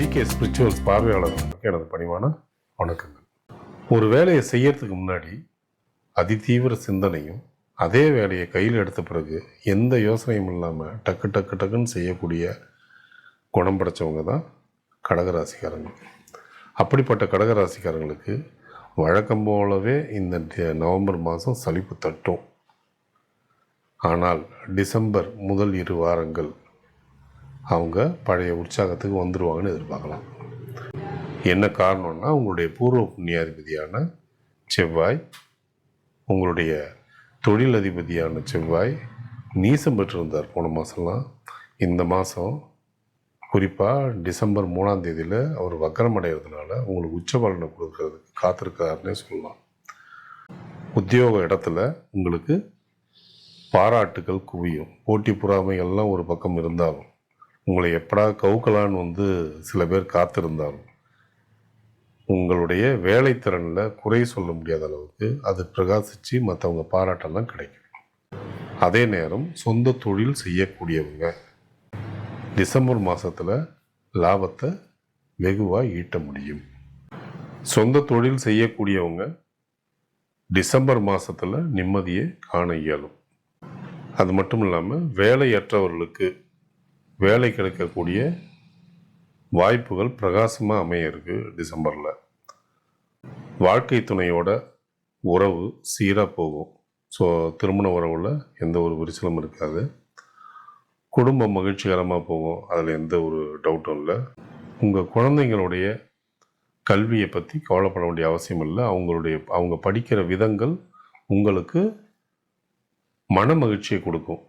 GK spirituals பார்வையாளர்களுக்கு எனது பணிவான வணக்கங்கள். ஒரு வேலையை செய்யறதுக்கு முன்னாடி அதிதீவிர சிந்தனையும் அதே வேலையை கையில் எடுத்த பிறகு எந்த யோசனையும் இல்லாமல் டக்கு டக்கு டக்குன்னு செய்யக்கூடிய குணம் படைச்சவங்க தான் கடகராசிக்காரங்க. அப்படிப்பட்ட கடகராசிக்காரங்களுக்கு வழக்கம் போலவே இந்த நவம்பர் மாதம் சலிப்பு தட்டும். ஆனால் டிசம்பர் முதல் இரு வாரங்கள் அவங்க பழைய உற்சாகத்துக்கு வந்துடுவாங்கன்னு எதிர்பார்க்கலாம். என்ன காரணம்னா உங்களுடைய பூர்வ புண்ணியாதிபதியான செவ்வாய் உங்களுடைய தொழில் அதிபதியான செவ்வாய் நீசம் பெற்றிருந்தார் போன மாதம்லாம் இந்த மாதம் குறிப்பாக டிசம்பர் மூணாம் தேதியில் அவர் வக்கரம் அடைகிறதுனால உங்களுக்கு உச்ச பலனை கொடுக்கறதுக்கு காத்திருக்காருன்னே சொல்லலாம். உத்தியோக இடத்துல உங்களுக்கு பாராட்டுகள் குவியும். போட்டி பொறாமை எல்லாம் ஒரு பக்கம் இருந்தாலும் உங்களை எப்படா கவுக்கலான்னு வந்து சில பேர் காத்திருந்தாலும் உங்களுடைய வேலைத்திறனில் குறை சொல்ல முடியாத அளவுக்கு அது பிரகாசித்து மற்றவங்க பாராட்டெல்லாம் கிடைக்கும். அதே நேரம் சொந்த தொழில் செய்யக்கூடியவங்க. டிசம்பர் மாதத்தில் லாபத்தை வெகுவாக ஈட்ட முடியும். சொந்த தொழில் செய்யக்கூடியவங்க டிசம்பர் மாதத்தில் நிம்மதியை காண இயலும். அது மட்டும் இல்லாமல் வேலையற்றவர்களுக்கு வேலை கிடைக்கக்கூடிய வாய்ப்புகள் பிரகாசமாக அமைய இருக்கு டிசம்பரில். வாழ்க்கை துணையோட உறவு சீராக போகும். ஸோ திருமண உறவில் எந்த ஒரு விரிசலும் இருக்காது. குடும்பம் மகிழ்ச்சிகரமாக போகும். அதில் எந்த ஒரு டவுட்டும் இல்லை. உங்கள் குழந்தைங்களுடைய கல்வியை பற்றி கவலைப்பட வேண்டிய அவசியம் இல்லை. அவங்களுடைய அவங்க படிக்கிற விதங்கள் உங்களுக்கு மன மகிழ்ச்சியை கொடுக்கும்.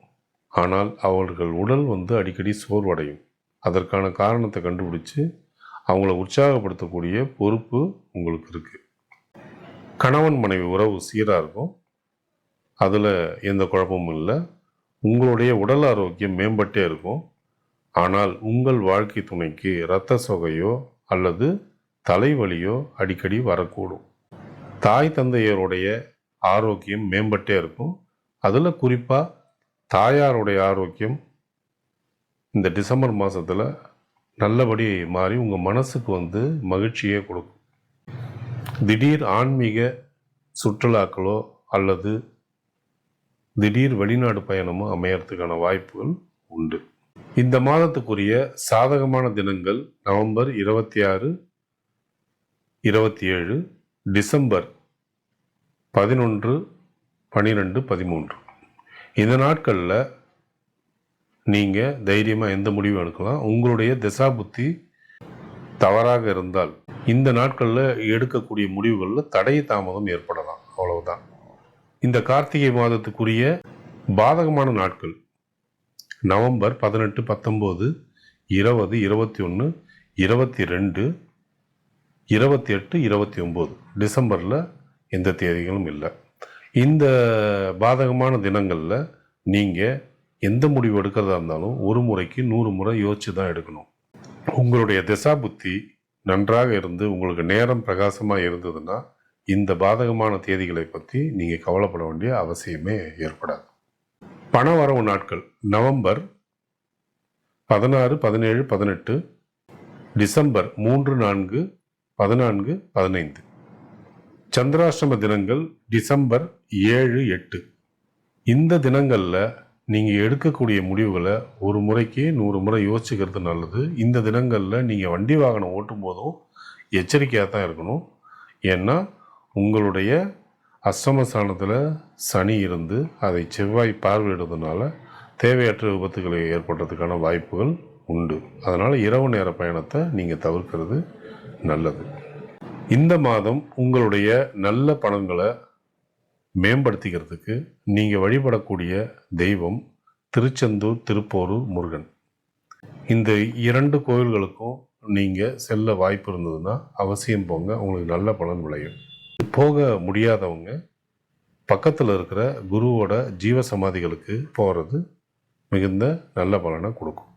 ஆனால் அவர்கள் உடல் வந்து அடிக்கடி சோர்வடையும். அதற்கான காரணத்தை கண்டுபிடிச்சு அவங்கள உற்சாகப்படுத்தக்கூடிய பொறுப்பு உங்களுக்கு இருக்குது கணவன் மனைவி உறவு சீராக இருக்கும். அதில் எந்த குழப்பமும் இல்லை. உங்களுடைய உடல் ஆரோக்கியம் மேம்பட்டே இருக்கும். ஆனால் உங்கள் வாழ்க்கை துணைக்கு இரத்த சொகையோ அல்லது தலைவலியோ அடிக்கடி வரக்கூடும். தாய் தந்தையருடைய ஆரோக்கியம் மேம்பட்டே இருக்கும். அதில் குறிப்பாக தாயாருடைய ஆரோக்கியம் இந்த டிசம்பர் மாதத்தில் நல்லபடி மாறி உங்கள் மனசுக்கு வந்து மகிழ்ச்சியே கொடுக்கும். திடீர் ஆன்மீக சுற்றுலாக்களோ அல்லது திடீர் வெளிநாடு பயணமோ அமையறதுக்கான வாய்ப்புகள் உண்டு. இந்த மாதத்துக்குரிய சாதகமான தினங்கள் நவம்பர் இருபத்தி ஆறு இருபத்தி ஏழு டிசம்பர் பதினொன்று பன்னிரெண்டு பதிமூன்று. இந்த நாட்களில் நீங்கள் தைரியமாக எந்த முடிவும் எடுக்கலாம்? உங்களுடைய திசா புத்தி தவறாக இருந்தால் இந்த நாட்களில் எடுக்கக்கூடிய முடிவுகளில் தடை தாமதம் ஏற்படலாம். அவ்வளவுதான். இந்த கார்த்திகை மாதத்துக்குரிய பாதகமான நாட்கள் நவம்பர் பதினெட்டு பத்தொம்போது இருபது இருபத்தி ஒன்று இருபத்தி ரெண்டு இருபத்தி எட்டு இருபத்தி ஒம்பது டிசம்பரில் எந்த தேதிகளும் இல்லை. இந்த பாதகமான தினங்களில் நீங்கள் எந்த முடிவு எடுக்கிறதா இருந்தாலும் ஒரு முறைக்கு நூறு முறை யோசிச்சு தான் எடுக்கணும். உங்களுடைய திசா புத்தி நன்றாக இருந்து உங்களுக்கு நேரம் பிரகாசமாக இருந்ததுன்னா இந்த பாதகமான தேதிகளை பற்றி நீங்கள் கவலைப்பட வேண்டிய அவசியமே ஏற்படாது. பண வரவு நாட்கள் நவம்பர் பதினாறு பதினேழு பதினெட்டு டிசம்பர் மூன்று நான்கு பதினான்கு பதினைந்து. சந்திராஷ்டம தினங்கள் டிசம்பர் ஏழு எட்டு. இந்த தினங்களில் நீங்கள் எடுக்கக்கூடிய முடிவுகளை ஒரு முறைக்கு நூறு முறை யோசிச்சுக்கிறது நல்லது. இந்த தினங்களில் நீங்கள் வண்டி வாகனம் ஓட்டும் போதும் எச்சரிக்கையாக தான் இருக்கணும். ஏன்னா உங்களுடைய அஸ்தமஸ்தானத்தில் சனி இருந்து அதை செவ்வாய் பார்வையிடுறதுனால தேவையற்ற விபத்துகளை ஏற்படுறதுக்கான வாய்ப்புகள் உண்டு. அதனால் இரவு நேர பயணத்தை நீங்கள் தவிர்க்கிறது நல்லது. இந்த மாதம் உங்களுடைய நல்ல பணங்களை மேம்படுத்திக்கிறதுக்கு நீங்கள் வழிபடக்கூடிய தெய்வம் திருச்செந்தூர் திருப்போரூர் முருகன். இந்த இரண்டு கோயில்களுக்கும் நீங்கள் செல்ல வாய்ப்பு இருந்ததுன்னா அவசியம் போங்க உங்களுக்கு நல்ல பலன் விளையும். போக முடியாதவங்க பக்கத்தில் இருக்கிற குருவோட ஜீவ சமாதிகளுக்கு போகிறது மிகுந்த நல்ல பலனை கொடுக்கும்.